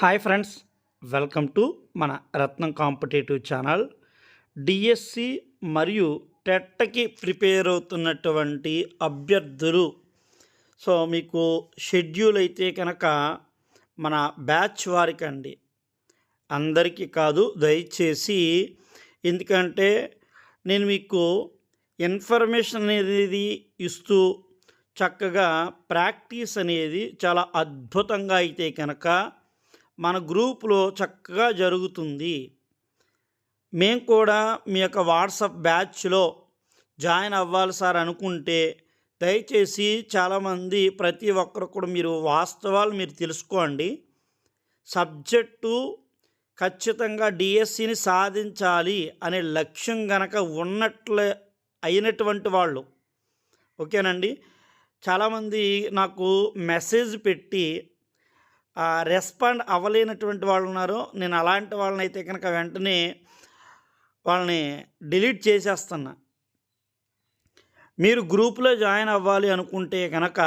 Hi friends welcome to మన రత్నం competitive channel. DSC మరియు టెట్కి prepare అవుతున్నటువంటి అభ్యర్థులు. సో మీకు షెడ్యూల్ అయితే కనుక మన బ్యాచ్ వారికి అండి అందరికీ కాదు దయచేసి. ఎందుకంటే నేను మీకు ఇన్ఫర్మేషన్ అనేది ఇస్తూ చక్కగా ప్రాక్టీస్ అనేది చాలా అద్భుతంగా అయితే కనుక మన గ్రూపులో చక్కగా జరుగుతుంది. మేము కూడా మీ యొక్క వాట్సాప్ బ్యాచ్లో జాయిన్ అవ్వాలి సార్ అనుకుంటే దయచేసి చాలామంది ప్రతి ఒక్కరు కూడా మీరు వాస్తవాలు మీరు తెలుసుకోండి. సబ్జెక్టు ఖచ్చితంగా డిఎస్సిని సాధించాలి అనే లక్ష్యం గనక ఉన్నట్లే అయినటువంటి వాళ్ళు. ఓకేనండి? చాలామంది నాకు మెసేజ్ పెట్టి రెస్పాండ్ అవ్వలేనటువంటి వాళ్ళు ఉన్నారు నేను అలాంటి వాళ్ళని అయితే కనుక వెంటనే వాళ్ళని డిలీట్ చేసేస్తున్నా. మీరు గ్రూప్లో జాయిన్ అవ్వాలి అనుకుంటే కనుక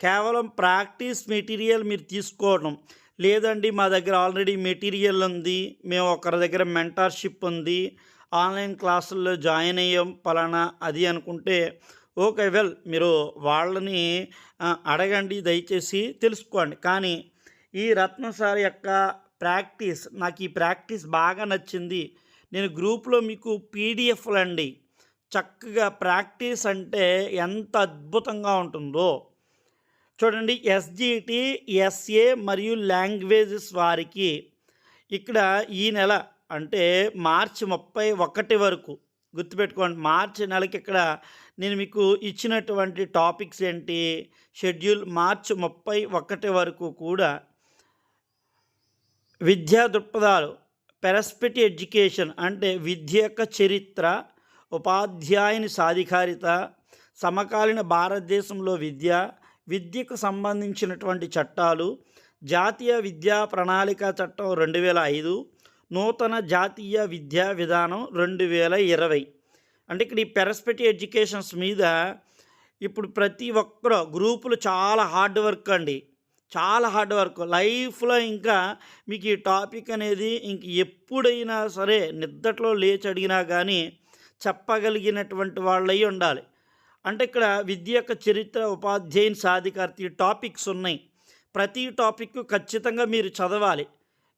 కేవలం ప్రాక్టీస్ మెటీరియల్ మీరు తీసుకోవడం లేదండి మా దగ్గర ఆల్రెడీ మెటీరియల్ ఉంది. మేము ఒకరి దగ్గర మెంటార్షిప్ ఉంది. ఆన్లైన్ క్లాసుల్లో జాయిన్ అయ్యాం పలానా అది అనుకుంటే ఓకే వెల్ మీరు వాళ్ళని అడగండి దయచేసి తెలుసుకోండి. కానీ ఈ రత్న సార్ యొక్క ప్రాక్టీస్ నాకు ఈ ప్రాక్టీస్ బాగా నచ్చింది. నేను గ్రూప్లో మీకు పీడిఎఫ్లు అండి చక్కగా ప్రాక్టీస్ అంటే ఎంత అద్భుతంగా ఉంటుందో. చూడండి ఎస్జిటి ఎస్ఏ మరియు లాంగ్వేజెస్ వారికి ఇక్కడ ఈ నెల అంటే మార్చి ముప్పై ఒకటి వరకు గుర్తుపెట్టుకోండి మార్చి నెలకి ఇక్కడ నేను మీకు ఇచ్చినటువంటి టాపిక్స్ ఏంటి? షెడ్యూల్ మార్చి ముప్పై ఒకటి వరకు కూడా విద్యా దృక్పథాలు పెరస్పెటి ఎడ్యుకేషన్ అంటే విద్య యొక్క చరిత్ర ఉపాధ్యాయుని సాధికారిత సమకాలీన భారతదేశంలో విద్య విద్యకు సంబంధించినటువంటి చట్టాలు జాతీయ విద్యా ప్రణాళిక చట్టం రెండు వేల ఐదు నూతన జాతీయ విద్యా విధానం రెండు వేల ఇరవై. అంటే ఇక్కడ ఈ పెరస్పెటి ఎడ్యుకేషన్స్ మీద ఇప్పుడు ప్రతి ఒక్కరు గ్రూపులు చాలా హార్డ్ వర్క్ అండి. చాలా హార్డ్ వర్క్. లైఫ్లో ఇంకా మీకు ఈ టాపిక్ అనేది ఇంక ఎప్పుడైనా సరే నిద్దట్లో లేచి అడిగినా కానీ చెప్పగలిగినటువంటి వాళ్ళై ఉండాలి. అంటే ఇక్కడ విద్య యొక్క చరిత్ర ఉపాధ్యాయుని సాధికారత ఈ టాపిక్స్ ఉన్నాయి. ప్రతి టాపిక్ ఖచ్చితంగా మీరు చదవాలి.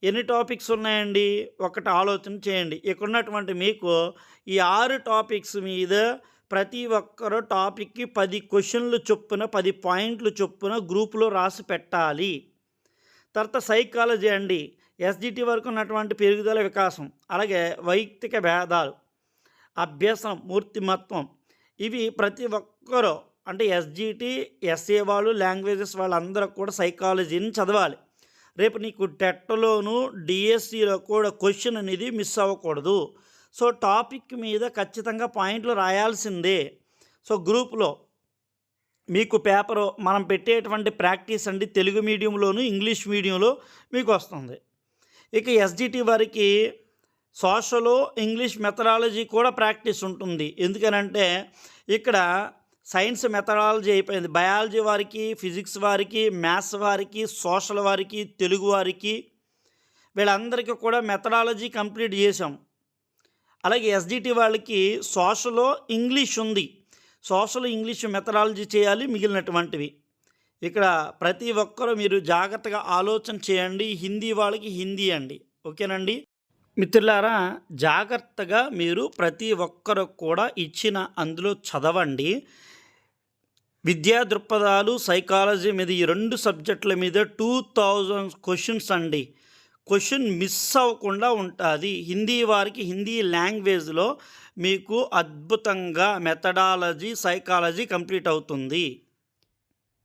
ఎన్ని టాపిక్స్ ఉన్నాయండి? ఒకటి ఆలోచన చేయండి. ఇక్కడ ఉన్నటువంటి మీకు ఈ ఆరు టాపిక్స్ మీద ప్రతి ఒక్కరు టాపిక్కి పది క్వశ్చన్లు చొప్పున పది పాయింట్లు చొప్పున గ్రూపులో రాసి పెట్టాలి. తర్వాత సైకాలజీ అండి. ఎస్జిటి వరకు ఉన్నటువంటి పెరుగుదల వికాసం అలాగే వైయక్తిక భేదాలు అభ్యసనం మూర్తిమత్వం ఇవి ప్రతి ఒక్కరూ అంటే ఎస్జిటి ఎస్ఏ వాళ్ళు లాంగ్వేజెస్ వాళ్ళందరూ కూడా సైకాలజీని చదవాలి. రేపు నీకు టెట్లోను డిఎస్సిలో కూడా క్వశ్చన్ అనేది మిస్ అవ్వకూడదు. సో టాపిక్ మీద ఖచ్చితంగా పాయింట్లు రాయాల్సిందే. సో గ్రూప్లో మీకు పేపరు మనం పెట్టేటువంటి ప్రాక్టీస్ అండి తెలుగు మీడియంలోను ఇంగ్లీష్ మీడియంలో మీకు వస్తుంది. ఇక ఎస్జిటి వారికి సోషలో ఇంగ్లీష్ మెథడాలజీ కూడా ప్రాక్టీస్ ఉంటుంది. ఎందుకనంటే ఇక్కడ సైన్స్ మెథడాలజీ అయిపోయింది. బయాలజీ వారికి ఫిజిక్స్ వారికి మ్యాథ్స్ వారికి సోషల్ వారికి తెలుగు వారికి వీళ్ళందరికీ కూడా మెథడాలజీ కంప్లీట్ చేసాం అలాగే ఎస్డిటి వాళ్ళకి సోషలో ఇంగ్లీష్ ఉంది. సోషల్ ఇంగ్లీష్ మెథడాలజీ చేయాలి మిగిలినటువంటివి. ఇక్కడ ప్రతి ఒక్కరూ మీరు జాగ్రత్తగా ఆలోచన చేయండి. హిందీ వాళ్ళకి హిందీ అండి. ఓకేనండి? మిత్రులారా జాగ్రత్తగా మీరు ప్రతి ఒక్కరు కూడా ఇచ్చిన అందులో చదవండి. విద్యా దృక్పథాలు సైకాలజీ మీద ఈ రెండు సబ్జెక్టుల మీద టూ థౌజండ్ క్వశ్చన్స్ అండి. క్వశ్చన్ మిస్ అవ్వకుండా ఉంటుంది. హిందీ వారికి హిందీ లాంగ్వేజ్లో మీకు అద్భుతంగా మెథడాలజీ సైకాలజీ కంప్లీట్ అవుతుంది.